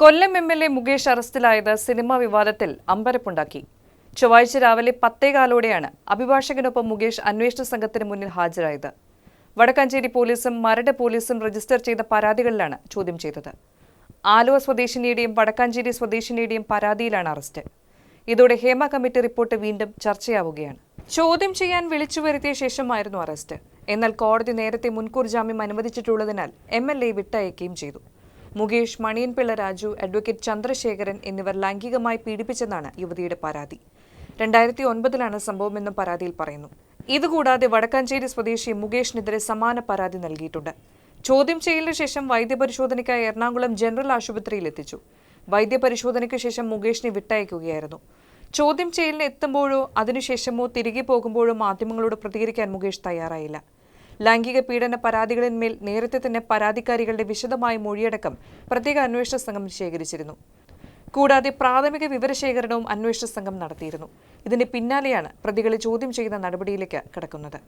Kollam M L A Mukesh അറസ്റ്റിലായത് cinema വിവാദത്തിൽ അമ്പരപ്പുണ്ടാക്കി. ചൊവ്വാഴ്ച രാവിലെ പത്തേകാലോടെയാണ് അഭിഭാഷകനൊപ്പം മുകേഷ് അന്വേഷണ സംഘത്തിന് മുന്നിൽ ഹാജരായത്. വടക്കാഞ്ചേരി പോലീസും മരട് പോലീസും രജിസ്റ്റർ ചെയ്ത പരാതികളിലാണ് ചോദ്യം ചെയ്തത്. ആലുവ സ്വദേശിനിയുടെയും വടക്കാഞ്ചേരി സ്വദേശിനിയുടെയും പരാതിയിലാണ് അറസ്റ്റ്. ഇതോടെ ഹേമ കമ്മിറ്റി റിപ്പോർട്ട് വീണ്ടും ചർച്ചയാവുകയാണ്. ചോദ്യം ചെയ്യാൻ വിളിച്ചു വരുത്തിയ ശേഷമായിരുന്നു അറസ്റ്റ്. എന്നാൽ കോടതി നേരത്തെ മുൻകൂർ ജാമ്യം അനുവദിച്ചിട്ടുള്ളതിനാൽ എം എൽ എ വിട്ടയക്കുകയും ചെയ്തു. മുകേഷ് മണിയൻപിള്ള രാജു അഡ്വക്കേറ്റ് ചന്ദ്രശേഖരൻ എന്നിവർ ലൈംഗികമായി പീഡിപ്പിച്ചെന്നാണ് യുവതിയുടെ പരാതി. രണ്ടായിരത്തി ഒൻപതിലാണ് സംഭവമെന്നും പരാതിയിൽ പറയുന്നു. ഇതുകൂടാതെ വടക്കാഞ്ചേരി സ്വദേശി മുകേഷിനെതിരെ സമാന പരാതി നൽകിയിട്ടുണ്ട്. ചോദ്യം ചെയ്യലിന് ശേഷം വൈദ്യപരിശോധനയ്ക്കായി എറണാകുളം ജനറൽ ആശുപത്രിയിൽ എത്തിച്ചു. വൈദ്യപരിശോധനയ്ക്ക് ശേഷം മുകേഷിനെ വിട്ടയക്കുകയായിരുന്നു. ചോദ്യം ചെയ്യലിന് എത്തുമ്പോഴോ അതിനുശേഷമോ തിരികെ പോകുമ്പോഴോ മാധ്യമങ്ങളോട് പ്രതികരിക്കാൻ മുകേഷ് തയ്യാറായില്ല. ലൈംഗിക പീഡന പരാതികളിന്മേൽ നേരത്തെ തന്നെ പരാതിക്കാരികളുടെ വിശദമായ മൊഴിയടക്കം പ്രത്യേക അന്വേഷണ സംഘം ശേഖരിച്ചിരുന്നു. കൂടാതെ പ്രാഥമിക വിവരശേഖരണവും അന്വേഷണ സംഘം നടത്തിയിരുന്നു. ഇതിന് പിന്നാലെയാണ് പ്രതികളെ ചോദ്യം ചെയ്യുന്ന നടപടിയിലേക്ക് കടക്കുന്നത്.